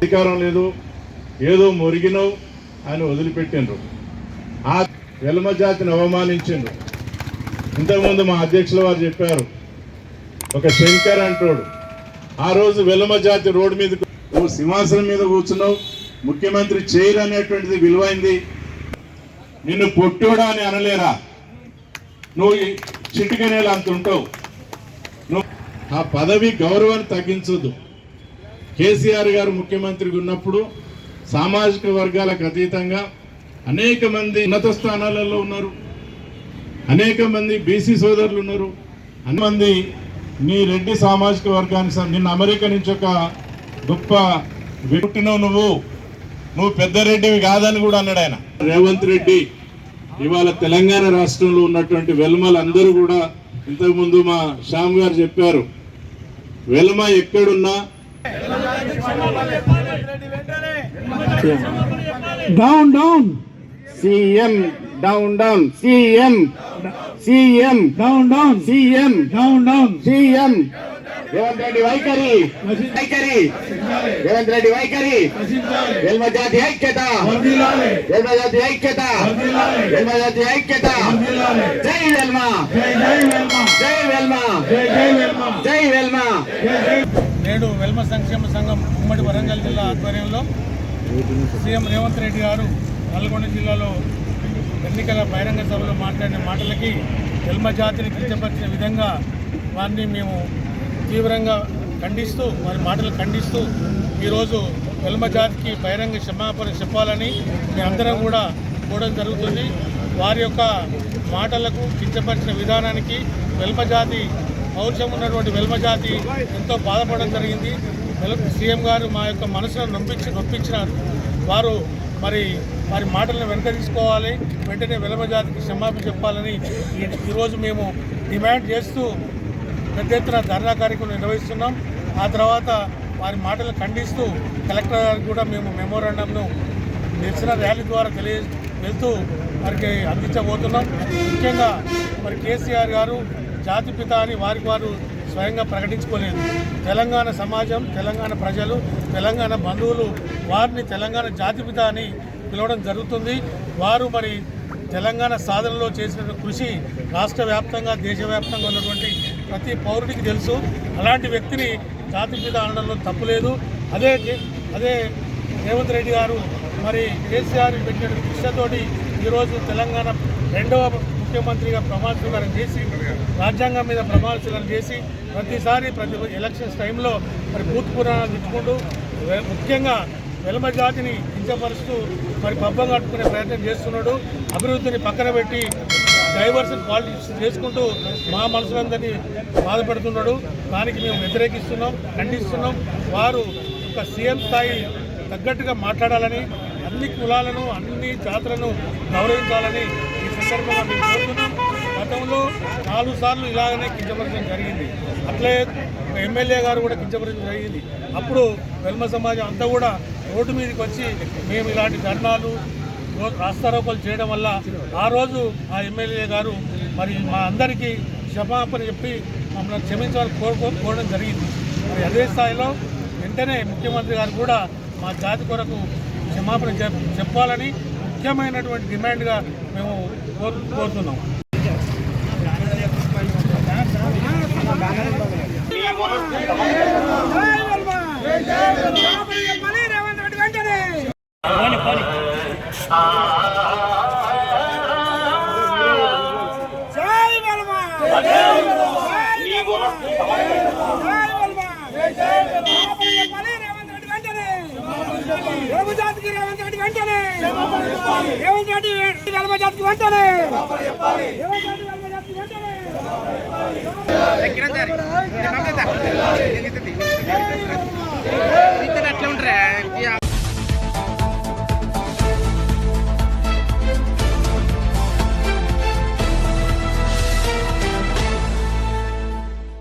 అధికారం లేదు ఏదో మురిగినవు అని వదిలిపెట్టిండ్రు. ఆ వెలమ జాతిని అవమానించిండ్రు. ఇంతకుముందు మా అధ్యక్షుల వారు చెప్పారు ఒక శంకర్ అంటాడు ఆ రోజు వెలమ జాతి రోడ్డు మీద నువ్వు సింహాసనం మీద కూర్చున్నావు ముఖ్యమంత్రి చైర్ అనేటువంటిది విలువైంది. నిన్ను పొట్టోడా అని అనలేరా? నువ్వు చిటికనేలా అంత ఉంటావు నువ్వు ఆ పదవి గౌరవాన్ని తగ్గించొద్దు. కేసీఆర్ గారు ముఖ్యమంత్రిగా ఉన్నప్పుడు సామాజిక వర్గాలకు అతీతంగా అనేక మంది ఉన్నత స్థానాలలో ఉన్నారు. అనేక మంది బీసీ సోదరులు ఉన్నారు. అన్ని మంది నీ రెడ్డి సామాజిక వర్గానికి నిన్న అమెరికా నుంచి ఒక గొప్ప పుట్టినవు నువ్వు. నువ్వు పెద్ద రెడ్డివి కాదని కూడా అన్నాడు ఆయన. రేవంత్ రెడ్డి ఇవాళ తెలంగాణ రాష్ట్రంలో ఉన్నటువంటి వెల్మలు అందరూ కూడా ఇంతకుముందు మా శ్యామ్ గారు చెప్పారు వెల్మ ఎక్కడున్నా down down CM down down CM CM down down CM down down CM Revanth Reddy వైఖరి వైఖరి రేవంత్ రెడ్డి వైఖరి వెల్మ జాతి ఐక్యత వెల్మ జాతి ఐక్యత వెల్మ జాతి ఐక్యత జై వెల్మ జై వెల్మ జై వెల్మ నేడు వెల్మ సంక్షేమ సంఘం ఉమ్మడి వరంగల్ జిల్లా ఆధ్వర్యంలో సీఎం రేవంత్ రెడ్డి గారు నల్గొండ జిల్లాలో ఎన్నికల బహిరంగ సభలో మాట్లాడిన మాటలకి వెల్మ జాతిని కించపరిచిన విధంగా వారిని మేము తీవ్రంగా ఖండిస్తూ వారి మాటలు ఖండిస్తూ ఈరోజు వెల్మ జాతికి బహిరంగ క్షమాపణ చెప్పాలని మేమందరం కూడా కోరడం జరుగుతుంది. వారి యొక్క మాటలకు కించపరిచిన విధానానికి వెల్మ జాతి పౌరుషం ఉన్నటువంటి వెల్మజాతి ఎంతో బాధపడడం జరిగింది. సీఎం గారు మా యొక్క మనసును నొప్పించి నొప్పించినారు. వారు మరి వారి మాటలను వెనక తీసుకోవాలి. వెంటనే వెలమజాతికి క్షమాపణ చెప్పాలని ఈరోజు మేము డిమాండ్ చేస్తూ పెద్ద ఎత్తున ధర్నా కార్యక్రమం నిర్వహిస్తున్నాం. ఆ తర్వాత వారి మాటలు ఖండిస్తూ కలెక్టర్ గారికి కూడా మేము మెమోరాండంను నిరసన ర్యాలీ ద్వారా తెలియ వెళ్తూ వారికి అందించబోతున్నాం. ముఖ్యంగా మరి కేసీఆర్ గారు జాతిపిత అని వారికి వారు స్వయంగా ప్రకటించుకోలేదు. తెలంగాణ సమాజం తెలంగాణ ప్రజలు తెలంగాణ బంధువులు వారిని తెలంగాణ జాతిపిత అని పిలవడం జరుగుతుంది. వారు మరి తెలంగాణ సాధనలో చేసిన కృషి రాష్ట్ర వ్యాప్తంగా దేశవ్యాప్తంగా ఉన్నటువంటి ప్రతి పౌరుడికి తెలుసు. అలాంటి వ్యక్తిని జాతిపిత అనడంలో తప్పులేదు అదే అదే రేవంత్ రెడ్డి గారు మరి కేసీఆర్ పెట్టిన కృషితోటి ఈరోజు తెలంగాణ రెండవ ముఖ్యమంత్రిగా ప్రమాణ స్వీకారం చేసి రాజ్యాంగం మీద ప్రమాణ స్వీకారం చేసి ప్రతిసారి ప్రతి ఎలక్షన్స్ టైంలో మరి బూత్ పురాణాలు తెచ్చుకుంటూ ముఖ్యంగా వెలమ జాతిని కించపరుస్తూ మరి పబ్బం కట్టుకునే ప్రయత్నం చేస్తున్నాడు. అభివృద్ధిని పక్కన పెట్టి డైవర్షన్ పాలిటిక్స్ చేసుకుంటూ మా మనసులందరినీ బాధపెడుతున్నాడు. దానికి మేము వ్యతిరేకిస్తున్నాం ఖండిస్తున్నాం. వారు ఒక సీఎం స్థాయి తగ్గట్టుగా మాట్లాడాలని అన్ని కులాలను అన్ని జాతులను గౌరవించాలని సందర్భంగా మేము కోరుతున్నాం. గతంలో నాలుగు సార్లు ఇలాగనే కించపరచడం జరిగింది. అట్లే ఎమ్మెల్యే గారు కూడా కించపరచడం జరిగింది. అప్పుడు వెల్మ సమాజం అంతా కూడా రోడ్డు మీదకి వచ్చి మేము ఇలాంటి ధర్నాలు రో- చేయడం వల్ల ఆ రోజు ఆ ఎమ్మెల్యే గారు మరి మా అందరికీ క్షమాపణ చెప్పి మమ్మల్ని క్షమించాలని కోరుకో కోరడం జరిగింది. మరి అదే స్థాయిలో వెంటనే ముఖ్యమంత్రి గారు కూడా మా జాతి కొరకు క్షమాపణ చెప్పాలని ముఖ్యమైనటువంటి డిమాండ్గా మేము కోరు కోరుతున్నాం. జాతికి రేవంత్ రెడ్డి వెంటనే రేవంత్ రెడ్డి వెల్మ జాతికి వెంటనే. రేవంత్ రెడ్డి వెల్మ జాతికి వెంటనే.